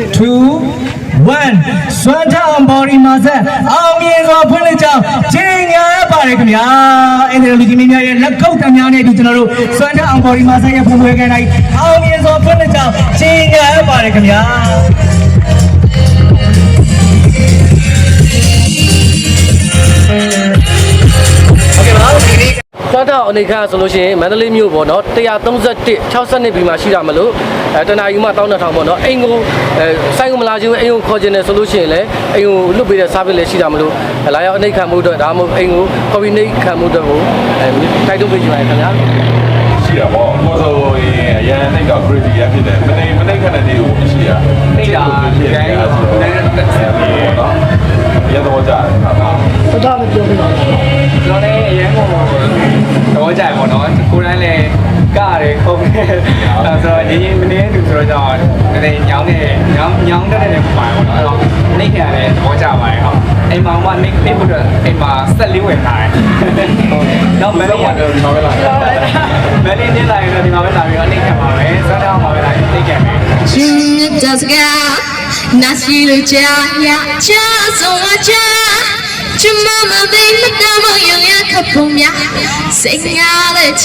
1စွမ်းထအောင်ဘော်ဒီမှာဆက်အောင်မြင်စွာဖွင့်လှစ်ကြောင်းချိန်ညာရပါတယ်ခင်ဗျာအင်္ဂလိပ်လူကြီးမင်းများရဲ့လက်ကုပ်တံများနဲ့ဒီကျွန်တော်တို့စွမ်းထအောင်ဘော်ဒီမှာဆက်ရဲ့ဖွင့်ပွဲခန်းတိုင်းအောင်မြင်စွာဖွင့်လှစ်ကြောင်းချိန်ညာရပါတယ်ခင်ဗျာ သွားတော့အနေခါဆိုလို့ရှိရင်မန္တလေးမြို့ပေါ့နော်131 62ဘီမှာရှိတာမလို့အဲတနာယူမှ12000ပေါ့နော်အိမ်ကိုအဲဆိုင်ကိုမလာခြင်းအိမ်ကိုခေါ်ခြင်းနဲ့ဆိုလို့ရှိရင်လည်းအိမ်ကိုလွတ်ပေးတဲ့ service လည်းရှိတာမလို့လာရောက်အနေခံမှုအတွက်ဒါမှမဟုတ်အိမ်ကို copy နေခံမှုအတွက်ကိုအဲတိုက်တွန်းပေးချင်ပါတယ်ခင်ဗျာရှိတာပေါ့ဘောဆိုရင်အရန်နှိတ်တော့ crazy ရဖြစ်တယ်မနေမနေခနဲ့တည်းကိုရှိတာနှိတ်တာဒီတိုင်းကိုနည်းနည်းတက်ဆက်ဒီတော့ရတော့ကြတယ်ဟာကျွန်တော်လည်း အရင်ကတော့ကြိုက်ပေါ့နော်ကိုယ်တိုင်လည်းကရတယ်ခုံးတယ်အဲဆိုတော့ရင်းရင်းမနေတူဆိုတော့ကြောင့်နည်းနည်းညောင်းနေညောင်းညောင်းတဲ့တဲ့ပါပေါ့နော်အဲ့တော့နှိတ်ခံရတယ်သဘောကျပါတယ်ဟုတ်အိမ်မှာမှနှိတ်နှိတ်ဖို့တော့အိမ်မှာဆက်လေးဝင်ထားတယ်တော့မလေးရတော့ဒီမှာပဲလာတယ်မလေးနေလာရင်တော့ဒီမှာပဲလာပြီးတော့နှိတ်ခံပါမယ်စမ်းတော့မှာပဲလာနှိတ်ခံမယ်ချင်းတစကားနာစီလိုချာရချာ ဆုံးဝချာချမမသိမတမယရခပုံမြစိတ်ငါလည်းချ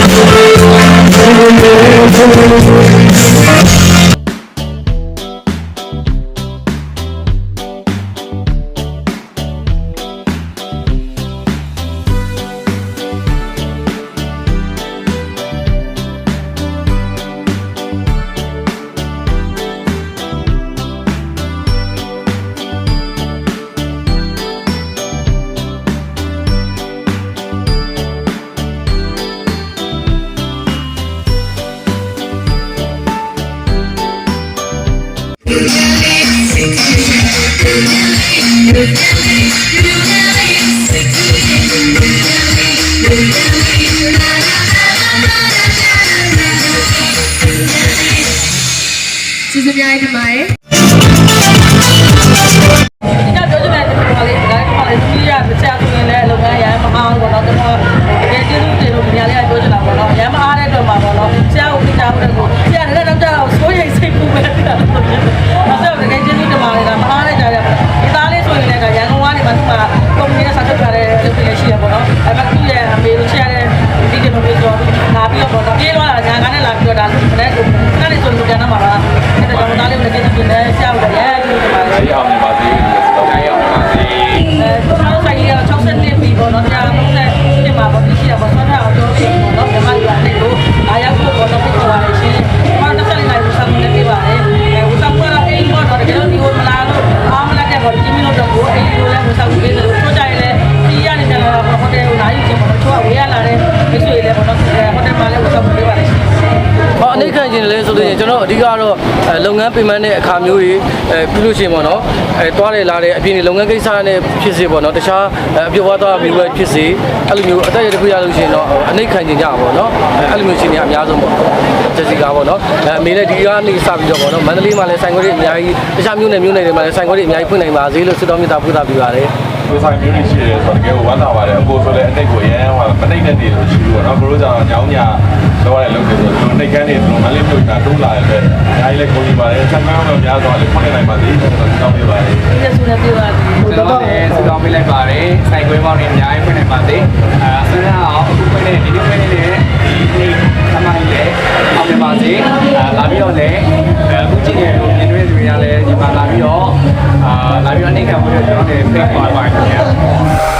ဇူးများတင်ပါ ညာကနဲ့လာပြီးတော့ဒါလူနဲ့ကိုနားနေဆိုလူပြန်တော့မှာပါ။အဲဒါကြောင့်သားလေးကိုလည်းကျေးဇူးတင်တယ်ဆရာကိုလည်းရဲကျေးဇူးတင်ပါတယ်ဒီအော လုပ်ငန်းပိမန်းတဲ့အခါမျိုးတွေအဲပြုလို့ရှိရင်ပေါ့နော်အဲတွားတယ်လာတယ်အပြင်ဒီလုပ်ငန်းကိစ္စနဲ့ဖြစ်စေပေါ့နော်တခြားအဲအပြုတ်သွားသွားမျိုးပဲဖြစ်စေအဲ့လိုမျိုးအတက်ရတစ်ခုရလို့ရှိရင်တော့အနေခံခြင်းကြပါပေါ့နော်အဲအဲ့လိုမျိုးရှင်နေအများဆုံးပေါ့ဂျက်စီကာပေါ့နော်အဲအမေလည်းဒီကနေစပြီးတော့ပေါ့နော်မန္တလေးမှာလည်းဆိုင်ခွဲတွေအများကြီးတခြားမြို့နယ်မြို့နယ်တွေမှာလည်းဆိုင်ခွဲတွေအများကြီးဖွင့်နိုင်ပါစေလို့ဆုတောင်းမေတ္တာပို့သပေးပါတယ်ဒီဆိုင်မျိုးတွေရှိတယ်ဆိုတော့တကယ်ဝမ်းသာပါတယ်အကိုဆိုလည်းအတိတ်ကိုရမ်းဟိုမနှိမ့်တဲ့နေလို့ရှိဘူးပေါ့နော်ဘိုးတို့ကြောင့်ညောင်းညာလောက်ရတဲ့လုပ်တွေဆိုတော့နှိတ်ကန်းတွေဆိုတော့မလေးမျိုးကတိုးလာတဲ့အတွ များစွာလေးခွင့်နိုင်ပါသည်ကျွန်တော်တောင်းပေးပါတယ်။ဒီလိုဆိုလည်းပြပါသည်။ကျွန်တော်လည်းဆုတောင်းပေးလိုက်ပါတယ်။ဆိုင်ကွင်းပေါင်းတွေအများကြီးဖွင့်နိုင်ပါသည်။အဲဆရာအောင်အခုဖွင့်တဲ့ဒီနေ့ဖွင့်တဲ့ဒီနေ့သမိုင်းလည်းအောင်မြင်ပါစေ။အဲလာပြီးတော့လည်းအခုကြည့်နေလို့မြင်တွေ့သူတွေကလည်းဒီမှာလာပြီးတော့အာလာပြီးတော့အနေခံဖို့ကျွန်တော်တို့ဖိတ်ပါပါတယ်ခင်ဗျာ။